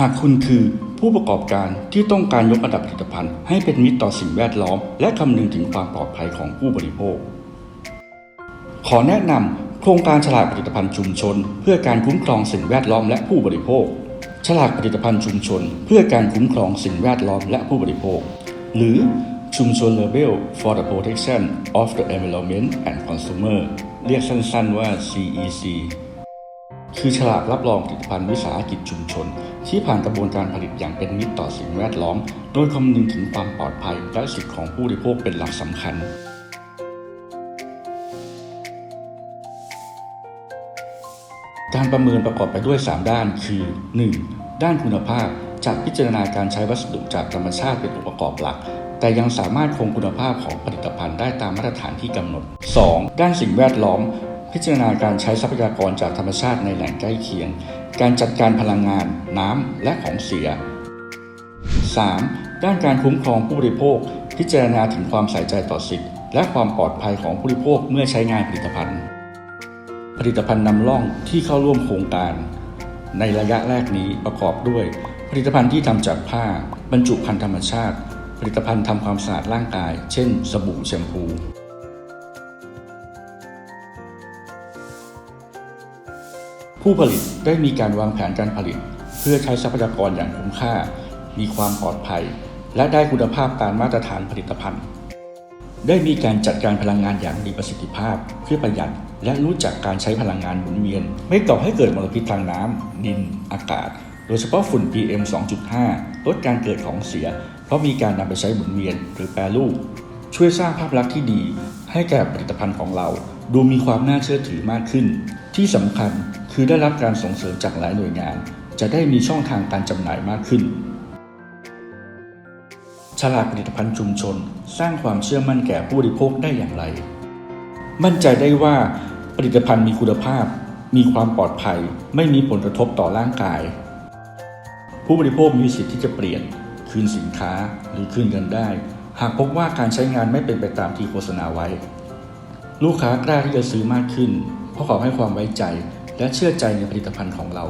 หากคุณคือผู้ประกอบการที่ต้องการยกระดับผลิตภัณฑ์ให้เป็นมิตรต่อสิ่งแวดล้อม และคำนึงถึงความปลอดภัยของผู้บริโภค ขอแนะนำโครงการฉลากผลิตภัณฑ์ชุมชน เพื่อการคุ้มครองสิ่งแวดล้อมและผู้บริโภค ฉลากผลิตภัณฑ์ชุมชน เพื่อการคุ้มครองสิ่งแวดล้อมและผู้บริโภค หรือชุมชน Label for the Protection of the Environment and Consumer เรียกสั้นๆว่า CEC คือฉลากรับรองผลิตภัณฑ์วิสาหกิจชุมชน ที่ผ่านกระบวนการผลิตอย่างเป็นมิตรต่อสิ่งแวดล้อม โดยคำนึงถึงความปลอดภัยและสิทธิของผู้บริโภคเป็นหลักสำคัญการประเมินประกอบไปด้วย 3 ด้านคือ 1. ด้านคุณภาพจะพิจารณาการใช้วัสดุจากธรรมชาติเป็นองค์ประกอบหลัก แต่ยังสามารถคงคุณภาพของผลิตภัณฑ์ได้ตามมาตรฐานที่กำหนด 2. ด้านสิ่งแวดล้อม พิจารณาการใช้ทรัพยากรจากธรรมชาติในแหล่งใกล้เคียง การจัดการพลังงาน น้ำ และของเสีย 3. ด้านการคุ้มครองผู้บริโภค พิจารณาถึงความใส่ใจต่อสิทธิและความปลอดภัยของผู้บริโภคเมื่อใช้งานผลิตภัณฑ์ ผลิตภัณฑ์นำร่องที่เข้าร่วมโครงการ ในระยะแรกนี้ประกอบด้วย ผลิตภัณฑ์ที่ทำจากผ้า บรรจุภัณฑ์ธรรมชาติ ผลิตภัณฑ์ทำความสะอาดร่างกาย เช่น สบู่แชมพู ผู้ผลิตได้มีการวางแผนการผลิต เพื่อใช้ทรัพยากรอย่างคุ้มค่า มีความปลอดภัย และได้คุณภาพตามมาตรฐานผลิตภัณฑ์ ได้มีการจัดการพลังงานอย่างมีประสิทธิภาพ เพื่อประหยัด และรู้จักการใช้พลังงานหมุนเวียน ไม่ก่อให้เกิดมลพิษทางน้ำดิน อากาศ โดยเฉพาะฝุ่น PM 2.5 ลดการเกิดของเสีย เพราะมีการนำไปใช้หมุนเวียน หรือแปรรูปช่วยสร้างภาพลักษณ์ที่ดี ให้แก่ผลิตภัณฑ์ของเรา ดูมีความน่าเชื่อถือมากขึ้น ที่สำคัญ คือได้รับการส่งเสริมจากหลายหน่วยงาน จะได้มีช่องทางการจำหน่ายมากขึ้น ฉลากผลิตภัณฑ์ชุมชน สร้างความเชื่อมั่นแก่ผู้บริโภคได้อย่างไร มั่นใจได้ว่าผลิตภัณฑ์มีคุณภาพ มีความปลอดภัย ไม่มีผลกระทบต่อร่างกาย ผู้บริโภคมีสิทธิ์ที่จะเปลี่ยน คืนสินค้าหรือคืนเงินได้ หากพบว่าการใช้งานไม่เป็นไปตามที่โฆษณาไว้ ลูกค้ากล้าที่จะซื้อมากขึ้น เพราะเขาให้ความไว้ใจ และเชื่อใจในผลิตภัณฑ์ของเรา